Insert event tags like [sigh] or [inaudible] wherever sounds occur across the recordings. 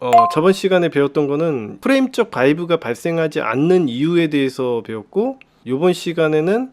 어, 저번 시간에 배웠던 거는 프레임적 바이브가 발생하지 않는 이유에 대해서 배웠고 이번 시간에는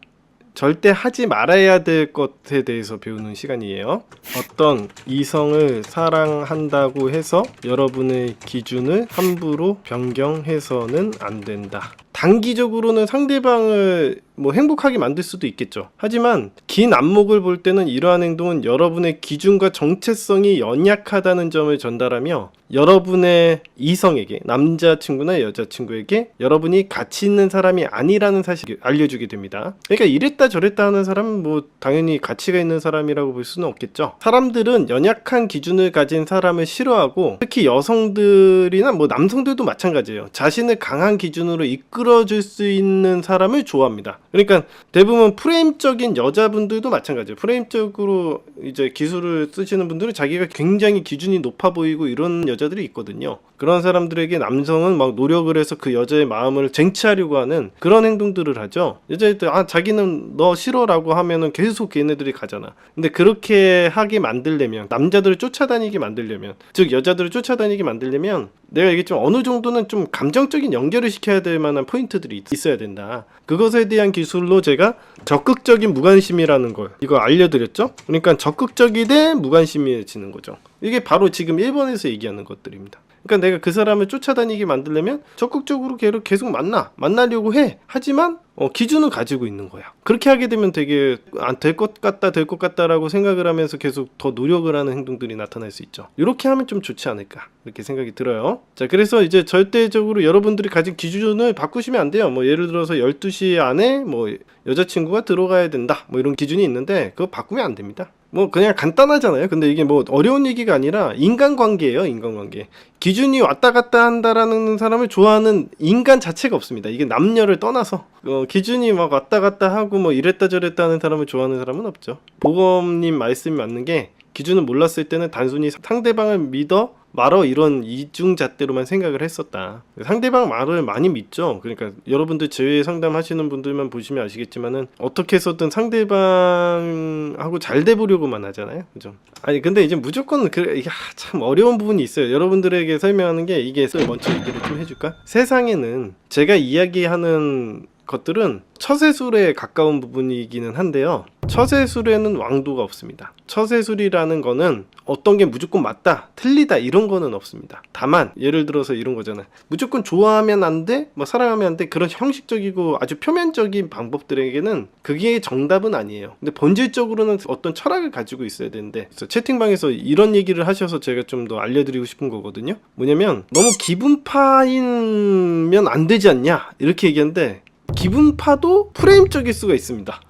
절대 하지 말아야 될 것에 대해서 배우는 시간이에요. 어떤 이성을 사랑한다고 해서 여러분의 기준을 함부로 변경해서는 안 된다. 단기적으로는 상대방을 뭐 행복하게 만들 수도 있겠죠. 하지만 긴 안목을 볼 때는 이러한 행동은 여러분의 기준과 정체성이 연약하다는 점을 전달하며 여러분의 이성에게 남자친구나 여자친구에게 여러분이 가치 있는 사람이 아니라는 사실을 알려주게 됩니다. 그러니까 이랬다 저랬다 하는 사람은 뭐 당연히 가치가 있는 사람이라고 볼 수는 없겠죠. 사람들은 연약한 기준을 가진 사람을 싫어하고 특히 여성들이나 뭐 남성들도 마찬가지예요. 자신을 강한 기준으로 이끌어 줄수 있는 사람을 좋아합니다. 그러니까 대부분 프레임적인 여자분들도 마찬가지예요. 프레임적으로 이제 기술을 쓰시는 분들은 자기가 굉장히 기준이 높아 보이고 이런 여자들이 있거든요. 그런 사람들에게 남성은 막 노력을 해서 그 여자의 마음을 쟁취하려고 하는 그런 행동들을 하죠. 여자애들 아 자기는 너 싫어라고 하면은 계속 걔네들이 가잖아. 근데 그렇게 하게 만들려면 남자들을 쫓아다니게 만들려면 즉 여자들을 쫓아다니게 만들려면 내가 얘기했지만 어느 정도는 좀 감정적인 연결을 시켜야 될 만한 포인트들이 있- 있어야 된다. 그것에 대한 기술로 제가 적극적인 무관심이라는 걸 이거 알려드렸죠. 그러니까 적극적이 대 무관심해지는 거죠. 이게 바로 지금 1번에서 얘기하는 것들입니다. 그러니까 내가 그 사람을 쫓아다니게 만들려면 적극적으로 계속 만나 만나려고 해 하지만 어, 기준을 가지고 있는 거야 그렇게 하게 되면 되게 안 될 것 같다 될 것 같다라고 생각을 하면서 계속 더 노력을 하는 행동들이 나타날 수 있죠 이렇게 하면 좀 좋지 않을까 이렇게 생각이 들어요 자 그래서 이제 절대적으로 여러분들이 가진 기준을 바꾸시면 안 돼요 뭐 예를 들어서 12시 안에 뭐 여자친구가 들어가야 된다 뭐 이런 기준이 있는데 그거 바꾸면 안 됩니다 뭐 그냥 간단하잖아요. 근데 이게 뭐 어려운 얘기가 아니라 인간관계예요. 인간관계. 기준이 왔다 갔다 한다라는 사람을 좋아하는 인간 자체가 없습니다. 이게 남녀를 떠나서 어, 기준이 막 왔다 갔다 하고 뭐 이랬다 저랬다 하는 사람을 좋아하는 사람은 없죠. 보검님 말씀이 맞는 게 기준을 몰랐을 때는 단순히 상대방을 믿어 말어 이런 이중잣대로만 생각을 했었다. 상대방 말을 많이 믿죠. 그러니까 여러분들 제외 상담하시는 분들만 보시면 아시겠지만은 어떻게 해서든 상대방하고 잘 돼 보려고만 하잖아요. 그죠? 아니 근데 이제 무조건 그 이게 아, 참 어려운 부분이 있어요. 여러분들에게 설명하는 게 이게 먼저 얘기를 좀 해줄까? 세상에는 제가 이야기하는 것들은 처세술에 가까운 부분이기는 한데요. 처세술에는 왕도가 없습니다. 처세술이라는 거는 어떤 게 무조건 맞다, 틀리다 이런 거는 없습니다. 다만 예를 들어서 이런 거잖아. 무조건 좋아하면 안 돼, 뭐 사랑하면 안 돼. 그런 형식적이고 아주 표면적인 방법들에게는 그게 정답은 아니에요. 근데 본질적으로는 어떤 철학을 가지고 있어야 되는데 채팅방에서 이런 얘기를 하셔서 제가 좀 더 알려드리고 싶은 거거든요. 뭐냐면 너무 기분파이면 안 되지 않냐 이렇게 얘기하는데 기분파도 프레임적일 수가 있습니다.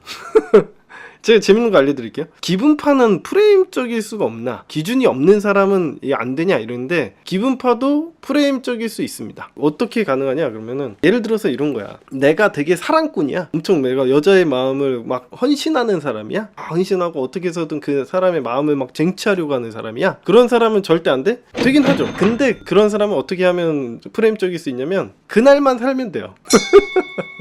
[laughs] 제가 재밌는 거 알려드릴게요. 기분파는 프레임적일 수가 없나? 기준이 없는 사람은 안 되냐? 이러는데, 기분파도 프레임적일 수 있습니다. 어떻게 가능하냐? 그러면은, 예를 들어서 이런 거야. 내가 되게 사랑꾼이야. 엄청 내가 여자의 마음을 막 헌신하는 사람이야? 아, 헌신하고 어떻게 해서든 그 사람의 마음을 막 쟁취하려고 하는 사람이야? 그런 사람은 절대 안 돼? 되긴 하죠. 근데 그런 사람은 어떻게 하면 프레임적일 수 있냐면, 그날만 살면 돼요. [laughs]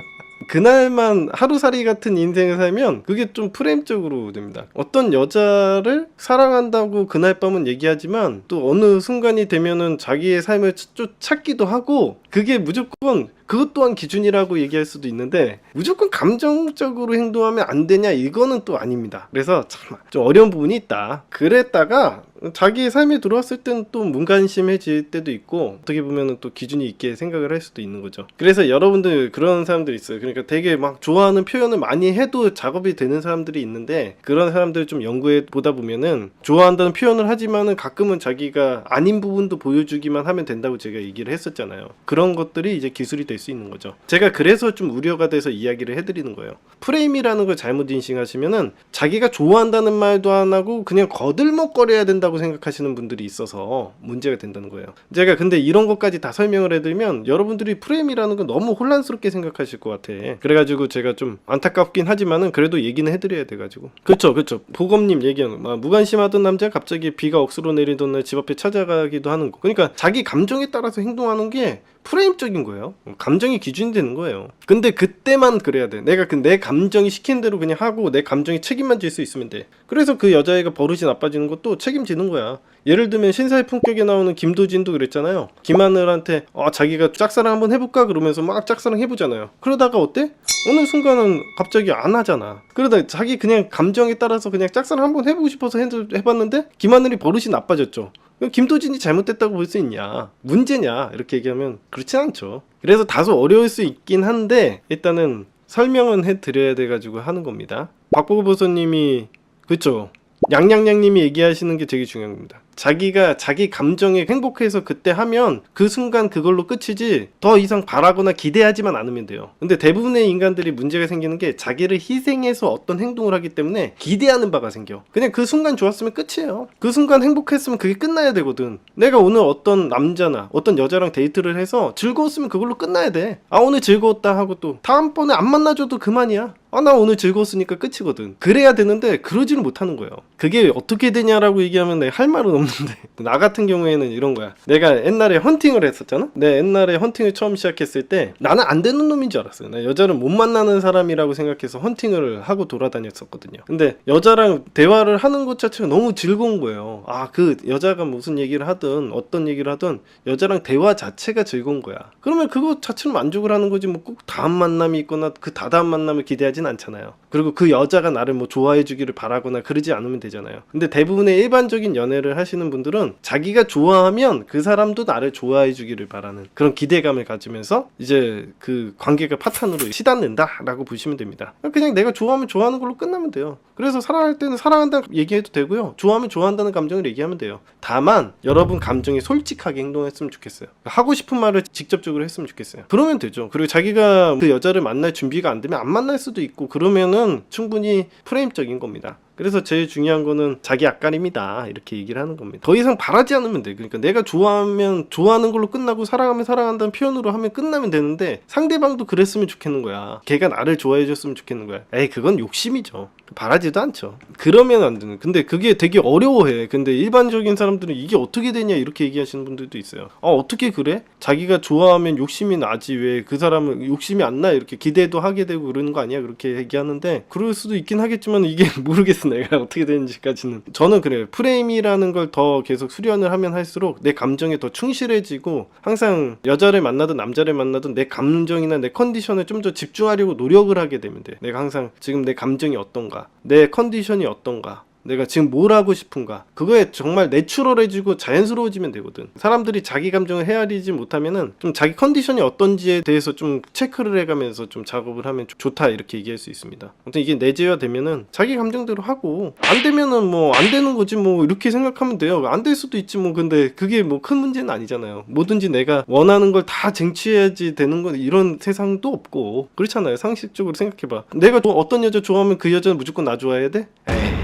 그날만 하루살이 같은 인생을 살면 그게 좀 프레임적으로 됩니다. 어떤 여자를 사랑한다고 그날 밤은 얘기하지만 또 어느 순간이 되면은 자기의 삶을 쫓- 찾기도 하고 그게 무조건 그것 또한 기준이라고 얘기할 수도 있는데 무조건 감정적으로 행동하면 안 되냐 이거는 또 아닙니다. 그래서 참 좀 어려운 부분이 있다. 그랬다가 자기의 삶에 들어왔을 땐또 문관심해질 때도 있고 어떻게 보면은 또 기준이 있게 생각을 할 수도 있는 거죠. 그래서 여러분들 그런 사람들이 있어요. 그러니까 되게 막 좋아하는 표현을 많이 해도 작업이 되는 사람들이 있는데 그런 사람들 좀 연구해 보다 보면은 좋아한다는 표현을 하지만은 가끔은 자기가 아닌 부분도 보여주기만 하면 된다고 제가 얘기를 했었잖아요. 그런 것들이 이제 기술이 될 수 있는 거죠. 제가 그래서 좀 우려가 돼서 이야기를 해드리는 거예요. 프레임이라는 걸 잘못 인식하시면은 자기가 좋아한다는 말도 안 하고 그냥 거들먹거려야 된다고 생각하시는 분들이 있어서 문제가 된다는 거예요. 제가 근데 이런 것까지 다 설명을 해드리면 여러분들이 프레임이라는 건 너무 혼란스럽게 생각하실 것 같아. 그래가지고 제가 좀 안타깝긴 하지만은 그래도 얘기는 해드려야 돼가지고. 그렇죠, 그렇죠. 보검님 얘기하는 막 무관심하던 남자 갑자기 비가 억수로 내리던 날 집 앞에 찾아가기도 하는 거. 그러니까 자기 감정에 따라서 행동하는 게 프레임적인 거예요. 감정이 기준이 되는 거예요. 근데 그때만 그래야 돼. 내가 그 내 감정이 시킨 대로 그냥 하고 내 감정이 책임만 질 수 있으면 돼. 그래서 그 여자애가 버릇이 나빠지는 것도 책임지는 거야. 예를 들면 신사의 품격에 나오는 김도진도 그랬잖아요. 김하늘한테 어, 자기가 짝사랑 한번 해볼까 그러면서 막 짝사랑 해보잖아요. 그러다가 어때? 어느 순간은 갑자기 안 하잖아. 그러다 자기 그냥 감정에 따라서 그냥 짝사랑 한번 해보고 싶어서 해, 해봤는데 김하늘이 버릇이 나빠졌죠. 김도진이 잘못됐다고 볼 수 있냐? 문제냐? 이렇게 얘기하면 그렇지 않죠. 그래서 다소 어려울 수 있긴 한데 일단은 설명은 해드려야 돼가지고 하는 겁니다. 박보고 보소님이 그쵸? 양양양님이 얘기하시는 게 되게 중요한 겁니다. 자기가 자기 감정에 행복해서 그때 하면 그 순간 그걸로 끝이지 더 이상 바라거나 기대하지만 않으면 돼요. 근데 대부분의 인간들이 문제가 생기는 게 자기를 희생해서 어떤 행동을 하기 때문에 기대하는 바가 생겨. 그냥 그 순간 좋았으면 끝이에요. 그 순간 행복했으면 그게 끝나야 되거든. 내가 오늘 어떤 남자나 어떤 여자랑 데이트를 해서 즐거웠으면 그걸로 끝나야 돼. 아 오늘 즐거웠다 하고 또 다음번에 안 만나줘도 그만이야. 아, 나 오늘 즐거웠으니까 끝이거든. 그래야 되는데, 그러지는 못하는 거예요. 그게 어떻게 되냐라고 얘기하면 내가 할 말은 없는데. [laughs] 나 같은 경우에는 이런 거야. 내가 옛날에 헌팅을 했었잖아? 내 옛날에 헌팅을 처음 시작했을 때, 나는 안 되는 놈인 줄 알았어요. 나 여자를 못 만나는 사람이라고 생각해서 헌팅을 하고 돌아다녔었거든요. 근데 여자랑 대화를 하는 것 자체가 너무 즐거운 거예요. 아, 그 여자가 무슨 얘기를 하든, 어떤 얘기를 하든, 여자랑 대화 자체가 즐거운 거야. 그러면 그거 자체는 만족을 하는 거지, 뭐 꼭 다음 만남이 있거나 그 다다음 만남을 기대하진 않잖아요. 그리고 그 여자가 나를 뭐 좋아해 주기를 바라거나 그러지 않으면 되잖아요. 근데 대부분의 일반적인 연애를 하시는 분들은 자기가 좋아하면 그 사람도 나를 좋아해 주기를 바라는 그런 기대감을 가지면서 이제 그 관계가 파탄으로 시닫는다라고 보시면 됩니다. 그냥 내가 좋아하면 좋아하는 걸로 끝나면 돼요. 그래서 사랑할 때는 사랑한다 얘기해도 되고요. 좋아하면 좋아한다는 감정을 얘기하면 돼요. 다만 여러분 감정에 솔직하게 행동했으면 좋겠어요. 하고 싶은 말을 직접적으로 했으면 좋겠어요. 그러면 되죠. 그리고 자기가 그 여자를 만날 준비가 안 되면 안 만날 수도 있고 그러면은 충분히 프레임적인 겁니다. 그래서 제일 중요한 거는 자기 앞가림이다 이렇게 얘기를 하는 겁니다. 더 이상 바라지 않으면 돼. 그러니까 내가 좋아하면 좋아하는 걸로 끝나고 사랑하면 사랑한다는 표현으로 하면 끝나면 되는데 상대방도 그랬으면 좋겠는 거야. 걔가 나를 좋아해 줬으면 좋겠는 거야. 에이 그건 욕심이죠. 바라지도 않죠. 그러면 안 되는. 근데 그게 되게 어려워해. 근데 일반적인 사람들은 이게 어떻게 되냐 이렇게 얘기하시는 분들도 있어요. 아 어떻게 그래? 자기가 좋아하면 욕심이 나지 왜 그 사람은 욕심이 안 나 이렇게 기대도 하게 되고 그러는 거 아니야 그렇게 얘기하는데 그럴 수도 있긴 하겠지만 이게 [laughs] 모르겠어 내가 어떻게 되는지까지는 저는 그래요 프레임이라는 걸 더 계속 수련을 하면 할수록 내 감정에 더 충실해지고 항상 여자를 만나든 남자를 만나든 내 감정이나 내 컨디션에 좀 더 집중하려고 노력을 하게 되면 돼 내가 항상 지금 내 감정이 어떤가 내 컨디션이 어떤가 내가 지금 뭘 하고 싶은가? 그거에 정말 내추럴해지고 자연스러워지면 되거든. 사람들이 자기 감정을 헤아리지 못하면은 좀 자기 컨디션이 어떤지에 대해서 좀 체크를 해가면서 좀 작업을 하면 좋- 좋다 이렇게 얘기할 수 있습니다. 아무튼 이게 내재화 되면은 자기 감정대로 하고 안 되면은 뭐 안 되는 거지 뭐 이렇게 생각하면 돼요. 안 될 수도 있지 뭐. 근데 그게 뭐 큰 문제는 아니잖아요. 뭐든지 내가 원하는 걸 다 쟁취해야지 되는 건 이런 세상도 없고 그렇잖아요. 상식적으로 생각해봐. 내가 또 어떤 여자 좋아하면 그 여자는 무조건 나 좋아해야 돼? 에이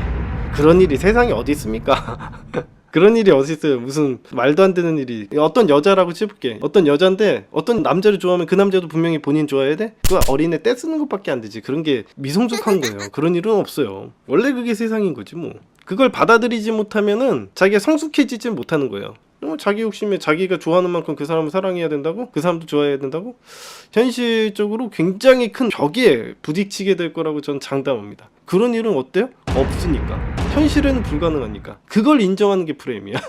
그런 일이 세상에 어디 있습니까? [laughs] 그런 일이 어디 있어요? 무슨 말도 안 되는 일이 어떤 여자라고 쳐볼게 어떤 여자인데 어떤 남자를 좋아하면 그 남자도 분명히 본인 좋아해야 돼? 그 어린애 떼 쓰는 것밖에 안 되지 그런 게 미성숙한 거예요 그런 일은 없어요 원래 그게 세상인 거지 뭐 그걸 받아들이지 못하면은 자기가 성숙해지지 못하는 거예요 뭐 자기 욕심에 자기가 좋아하는 만큼 그 사람을 사랑해야 된다고? 그 사람도 좋아해야 된다고? 현실적으로 굉장히 큰 벽에 부딪히게 될 거라고 저는 장담합니다. 그런 일은 어때요? 없으니까. 현실에는 불가능하니까. 그걸 인정하는 게 프레임이야.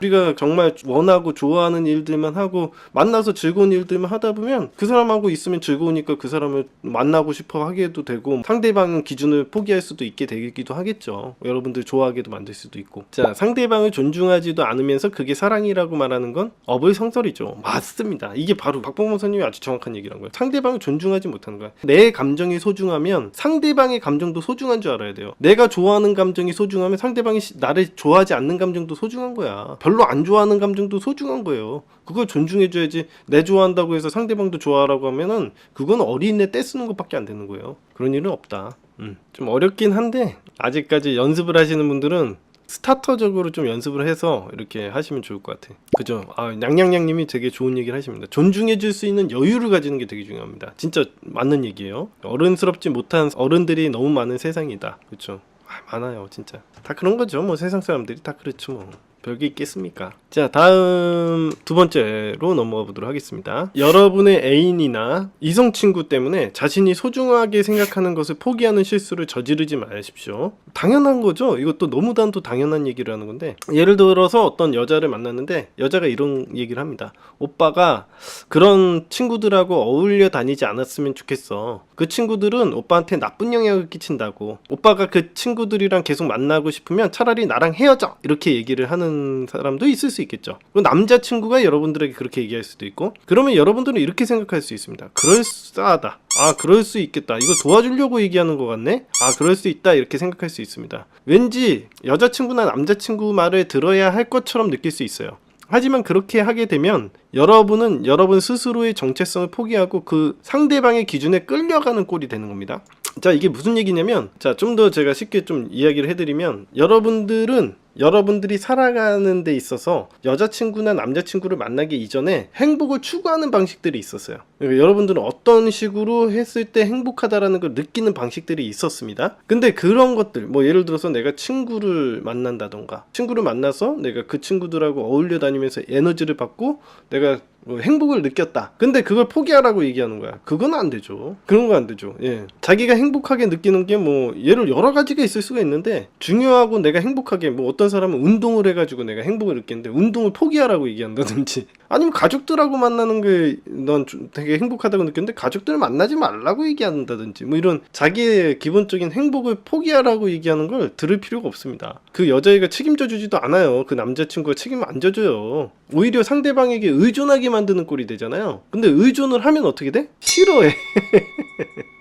우리가 정말 원하고 좋아하는 일들만 하고 만나서 즐거운 일들만 하다 보면 그 사람하고 있으면 즐거우니까 그 사람을 만나고 싶어 하게도 되고 상대방은 기준을 포기할 수도 있게 되기도 하겠죠. 여러분들 좋아하게도 만들 수도 있고. 자, 상대방을 존중하지도 않으면서 그게 사랑이라고 말하는 건 어불성설이죠. 맞습니다. 이게 바로 박봉원 선생님이 아주 정확한 얘기란 거예요. 상대방을 존중하지 못하는 거야. 내 감정이 소중하면 상대방의 감정도 소중한 줄 알아야 돼요. 내가 좋아하는 감정이 소중하면 상대방이 시- 나를 좋아하지 않는 감정도 소중한 거야. 별로 안 좋아하는 감정도 소중한 거예요. 그걸 존중해줘야지. 내 좋아한다고 해서 상대방도 좋아하라고 하면은 그건 어린애 떼 쓰는 것밖에 안 되는 거예요. 그런 일은 없다. 음, 좀 어렵긴 한데 아직까지 연습을 하시는 분들은 스타터적으로 좀 연습을 해서 이렇게 하시면 좋을 것 같아. 그죠? 아, 냥냥냥님이 되게 좋은 얘기를 하십니다. 존중해줄 수 있는 여유를 가지는 게 되게 중요합니다. 진짜 맞는 얘기예요. 어른스럽지 못한 어른들이 너무 많은 세상이다. 그렇죠? 아, 많아요, 진짜. 다 그런 거죠. 뭐 세상 사람들이 다 그렇죠, 뭐. 별게 있겠습니까? 자, 다음 두 번째로 넘어가 보도록 하겠습니다. 여러분의 애인이나 이성 친구 때문에 자신이 소중하게 생각하는 것을 포기하는 실수를 저지르지 마십시오. 당연한 거죠. 이것도 너무나도 당연한 얘기를 하는 건데 예를 들어서 어떤 여자를 만났는데 여자가 이런 얘기를 합니다. 오빠가 그런 친구들하고 어울려 다니지 않았으면 좋겠어. 그 친구들은 오빠한테 나쁜 영향을 끼친다고. 오빠가 그 친구들이랑 계속 만나고 싶으면 차라리 나랑 헤어져. 이렇게 얘기를 하는 사람도 있을 수 있겠죠. 그 남자친구가 여러분들에게 그렇게 얘기할 수도 있고. 그러면 여러분들은 이렇게 생각할 수 있습니다. 그럴싸하다. 아, 그럴 수 있겠다. 이거 도와주려고 얘기하는 것 같네? 아, 그럴 수 있다. 이렇게 생각할 수 있습니다. 왠지 여자친구나 남자친구 말을 들어야 할 것처럼 느낄 수 있어요. 하지만 그렇게 하게 되면 여러분은 여러분 스스로의 정체성을 포기하고 그 상대방의 기준에 끌려가는 꼴이 되는 겁니다. 자, 이게 무슨 얘기냐면, 자, 좀 더 제가 쉽게 좀 이야기를 해드리면, 여러분들은 여러분들이 살아가는 데 있어서 여자친구나 남자친구를 만나기 이전에 행복을 추구하는 방식들이 있었어요. 그러니까 여러분들은 어떤 식으로 했을 때 행복하다라는 걸 느끼는 방식들이 있었습니다. 근데 그런 것들, 뭐 예를 들어서 내가 친구를 만난다던가, 친구를 만나서 내가 그 친구들하고 어울려 다니면서 에너지를 받고 내가 뭐 행복을 느꼈다. 근데 그걸 포기하라고 얘기하는 거야. 그건 안 되죠. 그런 거 안 되죠. 예. 자기가 행복하게 느끼는 게 뭐 예를 여러 가지가 있을 수가 있는데 중요하고 내가 행복하게 뭐 어떤 사람은 운동을 해가지고 내가 행복을 느끼는데 운동을 포기하라고 얘기한다든지 아니면 가족들하고 만나는 게 넌 되게 행복하다고 느꼈는데 가족들 만나지 말라고 얘기한다든지 뭐 이런 자기의 기본적인 행복을 포기하라고 얘기하는 걸 들을 필요가 없습니다. 그 여자애가 책임져 주지도 않아요. 그 남자친구가 책임 안 져줘요. 오히려 상대방에게 의존하게 만드는 꼴이 되잖아요. 근데 의존을 하면 어떻게 돼? 싫어해. [laughs]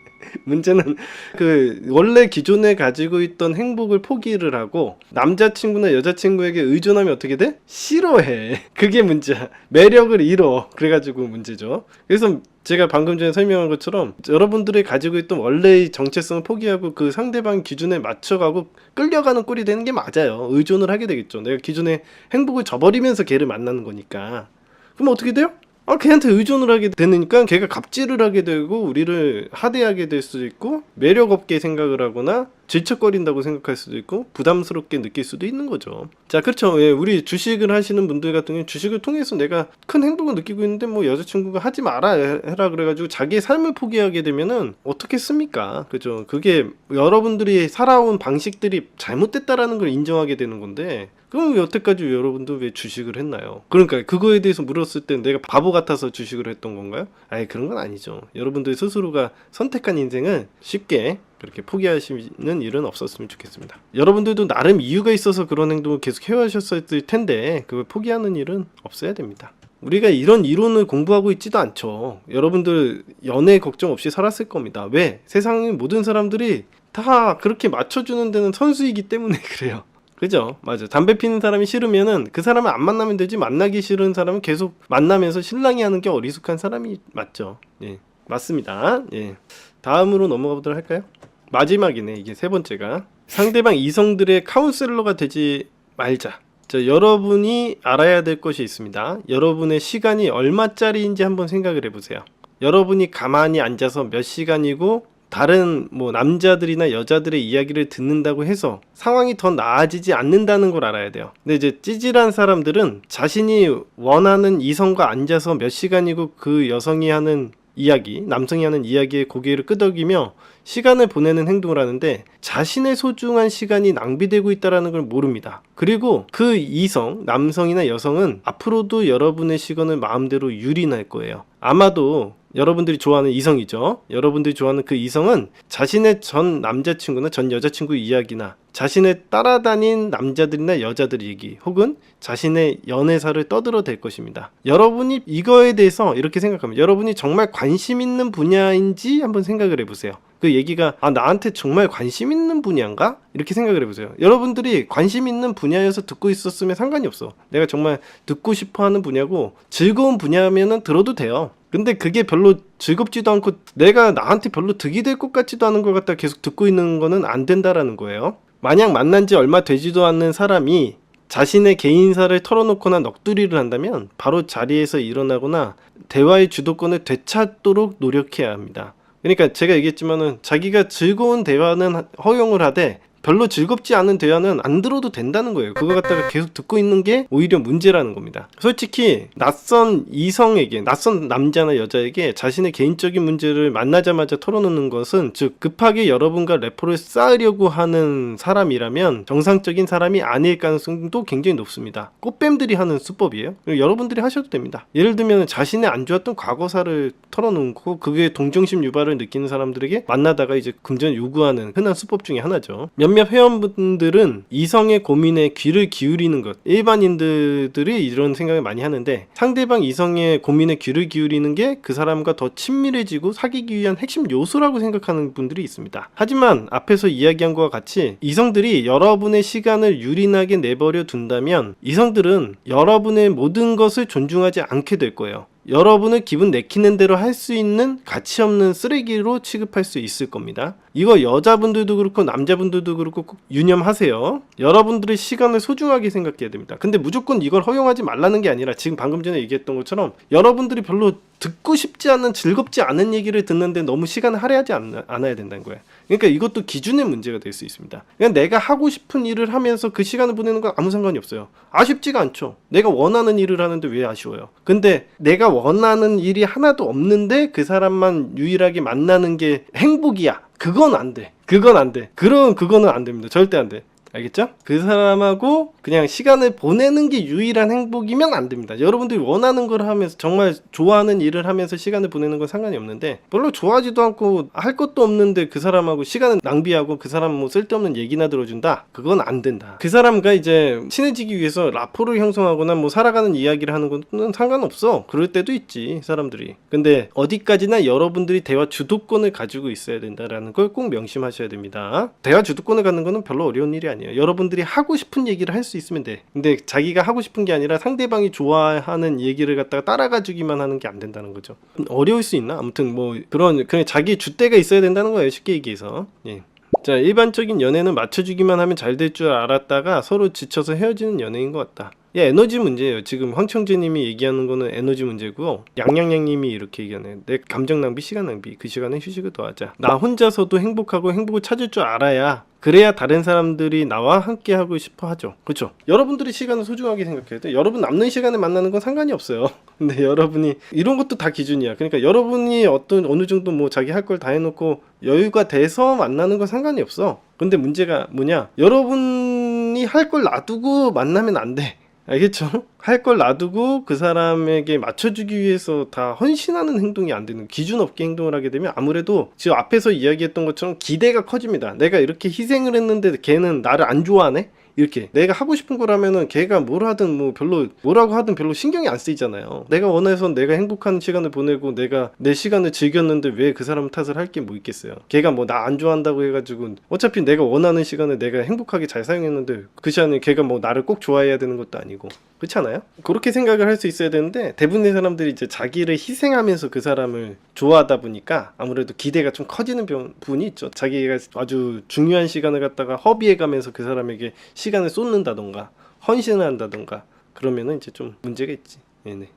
문제는 그 원래 기존에 가지고 있던 행복을 포기를 하고 남자친구나 여자친구에게 의존하면 어떻게 돼? 싫어해. [laughs] 그게 문제야. 매력을 잃어. 그래가지고 문제죠. 그래서 제가 방금 전에 설명한 것처럼 여러분들이 가지고 있던 원래의 정체성을 포기하고 그 상대방 기준에 맞춰가고 끌려가는 꼴이 되는 게 맞아요. 의존을 하게 되겠죠. 내가 기존에 행복을 저버리면서 걔를 만나는 거니까. 그럼 어떻게 돼요? 아, 걔한테 의존을 하게 되니까 걔가 갑질을 하게 되고 우리를 하대하게 될 수도 있고 매력 없게 생각을 하거나 질척거린다고 생각할 수도 있고 부담스럽게 느낄 수도 있는 거죠. 자, 그렇죠. 예, 우리 주식을 하시는 분들 같은 경우는 주식을 통해서 내가 큰 행복을 느끼고 있는데 뭐 여자친구가 하지 마라 해라 그래가지고 자기의 삶을 포기하게 되면은 어떻겠습니까? 그죠. 그게 여러분들이 살아온 방식들이 잘못됐다라는 걸 인정하게 되는 건데 그럼 여태까지 여러분도 왜 주식을 했나요? 그러니까 그거에 대해서 물었을 때 내가 바보 같아서 주식을 했던 건가요? 아예 그런 건 아니죠. 여러분들 스스로가 선택한 인생을 쉽게 그렇게 포기하시는 일은 없었으면 좋겠습니다. 여러분들도 나름 이유가 있어서 그런 행동을 계속 해오셨을 텐데 그걸 포기하는 일은 없어야 됩니다. 우리가 이런 이론을 공부하고 있지도 않죠. 여러분들 연애 걱정 없이 살았을 겁니다. 왜? 세상의 모든 사람들이 다 그렇게 맞춰주는 데는 선수이기 때문에 [laughs] 그래요. 그죠? 맞아. 담배 피는 사람이 싫으면은 그 사람을 안 만나면 되지 만나기 싫은 사람은 계속 만나면서 신랑이 하는 게 어리숙한 사람이 맞죠. 예. 맞습니다. 예. 다음으로 넘어가 보도록 할까요? 마지막이네. 이게 세 번째가 상대방 이성들의 카운셀러가 되지 말자. 자, 여러분이 알아야 될 것이 있습니다. 여러분의 시간이 얼마짜리인지 한번 생각을 해 보세요. 여러분이 가만히 앉아서 몇 시간이고 다른 뭐 남자들이나 여자들의 이야기를 듣는다고 해서 상황이 더 나아지지 않는다는 걸 알아야 돼요. 근데 이제 찌질한 사람들은 자신이 원하는 이성과 앉아서 몇 시간이고 그 여성이 하는 이야기, 남성이 하는 이야기에 고개를 끄덕이며 시간을 보내는 행동을 하는데 자신의 소중한 시간이 낭비되고 있다는 걸 모릅니다. 그리고 그 이성, 남성이나 여성은 앞으로도 여러분의 시간을 마음대로 유린할 거예요. 아마도 여러분들이 좋아하는 이성이죠. 여러분들이 좋아하는 그 이성은 자신의 전 남자친구나 전 여자친구 이야기나 자신의 따라다닌 남자들이나 여자들 얘기 혹은 자신의 연애사를 떠들어 댈 것입니다. 여러분이 이거에 대해서 이렇게 생각하면 여러분이 정말 관심 있는 분야인지 한번 생각을 해보세요. 그 얘기가 아 나한테 정말 관심 있는 분야인가 이렇게 생각을 해보세요. 여러분들이 관심 있는 분야여서 듣고 있었으면 상관이 없어. 내가 정말 듣고 싶어하는 분야고 즐거운 분야면은 들어도 돼요. 근데 그게 별로 즐겁지도 않고 내가 나한테 별로 득이 될 것 같지도 않은 것 같다 계속 듣고 있는 거는 안 된다라는 거예요. 만약 만난 지 얼마 되지도 않는 사람이 자신의 개인사를 털어놓거나 넋두리를 한다면 바로 자리에서 일어나거나 대화의 주도권을 되찾도록 노력해야 합니다. 그러니까 제가 얘기했지만은 자기가 즐거운 대화는 허용을 하되 별로 즐겁지 않은 대화는 안 들어도 된다는 거예요. 그거 갖다가 계속 듣고 있는 게 오히려 문제라는 겁니다. 솔직히 낯선 이성에게, 낯선 남자나 여자에게 자신의 개인적인 문제를 만나자마자 털어놓는 것은 즉 급하게 여러분과 레포를 쌓으려고 하는 사람이라면 정상적인 사람이 아닐 가능성도 굉장히 높습니다. 꽃뱀들이 하는 수법이에요. 여러분들이 하셔도 됩니다. 예를 들면 자신의 안 좋았던 과거사를 털어놓고 그게 동정심 유발을 느끼는 사람들에게 만나다가 이제 금전 요구하는 흔한 수법 중에 하나죠. 몇몇 회원분들은 이성의 고민에 귀를 기울이는 것 일반인들이 이런 생각을 많이 하는데 상대방 이성의 고민에 귀를 기울이는 게 그 사람과 더 친밀해지고 사귀기 위한 핵심 요소라고 생각하는 분들이 있습니다. 하지만 앞에서 이야기한 것과 같이 이성들이 여러분의 시간을 유린하게 내버려 둔다면 이성들은 여러분의 모든 것을 존중하지 않게 될 거예요. 여러분을 기분 내키는 대로 할 수 있는 가치 없는 쓰레기로 취급할 수 있을 겁니다. 이거 여자분들도 그렇고 남자분들도 그렇고 꼭 유념하세요. 여러분들의 시간을 소중하게 생각해야 됩니다. 근데 무조건 이걸 허용하지 말라는 게 아니라 지금 방금 전에 얘기했던 것처럼 여러분들이 별로 듣고 싶지 않은 즐겁지 않은 얘기를 듣는데 너무 시간을 할애하지 않, 않아야 된다는 거예요. 그러니까 이것도 기준의 문제가 될 수 있습니다. 그냥 내가 하고 싶은 일을 하면서 그 시간을 보내는 건 아무 상관이 없어요. 아쉽지가 않죠. 내가 원하는 일을 하는데 왜 아쉬워요? 근데 내가 원하는 일이 하나도 없는데 그 사람만 유일하게 만나는 게 행복이야. 그건 안 돼. 그건 안 돼. 그런 그거는 안 됩니다. 절대 안 돼. 알겠죠? 그 사람하고 그냥 시간을 보내는 게 유일한 행복이면 안 됩니다. 여러분들이 원하는 걸 하면서 정말 좋아하는 일을 하면서 시간을 보내는 건 상관이 없는데 별로 좋아하지도 않고 할 것도 없는데 그 사람하고 시간을 낭비하고 그 사람 뭐 쓸데없는 얘기나 들어준다? 그건 안 된다. 그 사람과 이제 친해지기 위해서 라포를 형성하거나 뭐 살아가는 이야기를 하는 건 상관없어. 그럴 때도 있지 사람들이. 근데 어디까지나 여러분들이 대화 주도권을 가지고 있어야 된다라는 걸 꼭 명심하셔야 됩니다. 대화 주도권을 갖는 거는 별로 어려운 일이 아니에요. 여러분들이 하고 싶은 얘기를 할 수 있으면 돼. 근데 자기가 하고 싶은 게 아니라 상대방이 좋아하는 얘기를 갖다가 따라가 주기만 하는 게 안 된다는 거죠. 어려울 수 있나? 아무튼 뭐 그런 그냥 자기 줏대가 있어야 된다는 거예요. 쉽게 얘기해서. 예. 자, 일반적인 연애는 맞춰주기만 하면 잘 될 줄 알았다가 서로 지쳐서 헤어지는 연애인 것 같다. 예, 에너지 문제예요. 지금 황청재님이 얘기하는 거는 에너지 문제고요. 양양양님이 이렇게 얘기하네. 내 감정 낭비, 시간 낭비. 그 시간에 휴식을 더하자. 나 혼자서도 행복하고 행복을 찾을 줄 알아야 그래야 다른 사람들이 나와 함께 하고 싶어 하죠. 그렇죠? 여러분들이 시간을 소중하게 생각해야 돼. 여러분 남는 시간에 만나는 건 상관이 없어요. [laughs] 근데 여러분이 이런 것도 다 기준이야. 그러니까 여러분이 어떤 어느 정도 뭐 자기 할 걸 다 해놓고 여유가 돼서 만나는 건 상관이 없어. 근데 문제가 뭐냐? 여러분이 할 걸 놔두고 만나면 안 돼. 알겠죠? 할 걸 놔두고 그 사람에게 맞춰주기 위해서 다 헌신하는 행동이 안 되는 기준 없게 행동을 하게 되면 아무래도 지금 앞에서 이야기했던 것처럼 기대가 커집니다. 내가 이렇게 희생을 했는데 걔는 나를 안 좋아하네? 이렇게 내가 하고 싶은 거라면은 걔가 뭘 하든 뭐 별로 뭐라고 하든 별로 신경이 안 쓰이잖아요. 내가 원해서 내가 행복한 시간을 보내고 내가 내 시간을 즐겼는데 왜 그 사람 탓을 할 게 뭐 있겠어요. 걔가 뭐 나 안 좋아한다고 해가지고 어차피 내가 원하는 시간을 내가 행복하게 잘 사용했는데 그 시간에 걔가 뭐 나를 꼭 좋아해야 되는 것도 아니고 그렇잖아요. 그렇게 생각을 할 수 있어야 되는데 대부분의 사람들이 이제 자기를 희생하면서 그 사람을 좋아하다 보니까 아무래도 기대가 좀 커지는 병- 부분이 있죠. 자기가 아주 중요한 시간을 갖다가 허비해가면서 그 사람에게 시 간을 쏟는다던가 헌신을 한다던가 그러면은 이제 좀 문제가 있지. 네네.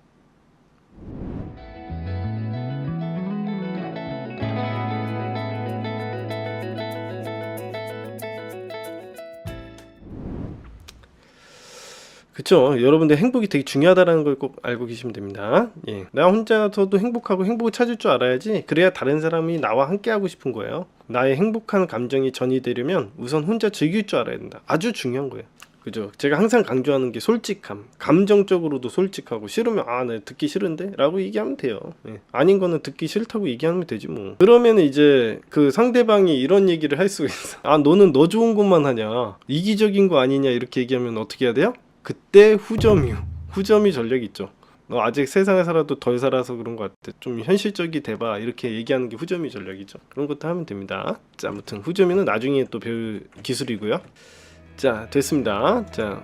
그쵸. 여러분들 행복이 되게 중요하다라는 걸 꼭 알고 계시면 됩니다. 예. 나 혼자서도 행복하고 행복을 찾을 줄 알아야지. 그래야 다른 사람이 나와 함께 하고 싶은 거예요. 나의 행복한 감정이 전이 되려면 우선 혼자 즐길 줄 알아야 된다. 아주 중요한 거예요. 그죠. 제가 항상 강조하는 게 솔직함. 감정적으로도 솔직하고 싫으면 아, 나 듣기 싫은데? 라고 얘기하면 돼요. 예. 아닌 거는 듣기 싫다고 얘기하면 되지 뭐. 그러면 이제 그 상대방이 이런 얘기를 할 수가 있어. 아, 너는 너 좋은 것만 하냐? 이기적인 거 아니냐? 이렇게 얘기하면 어떻게 해야 돼요? 그때 후점이요. 후점이 전략이 있죠. 너 아직 세상에 살아도 덜 살아서 그런 것 같아. 좀 현실적이 돼봐. 이렇게 얘기하는 게 후점이 전략이죠. 그런 것도 하면 됩니다. 자, 아무튼 후점이는 나중에 또 배울 기술이고요. 자, 됐습니다. 자,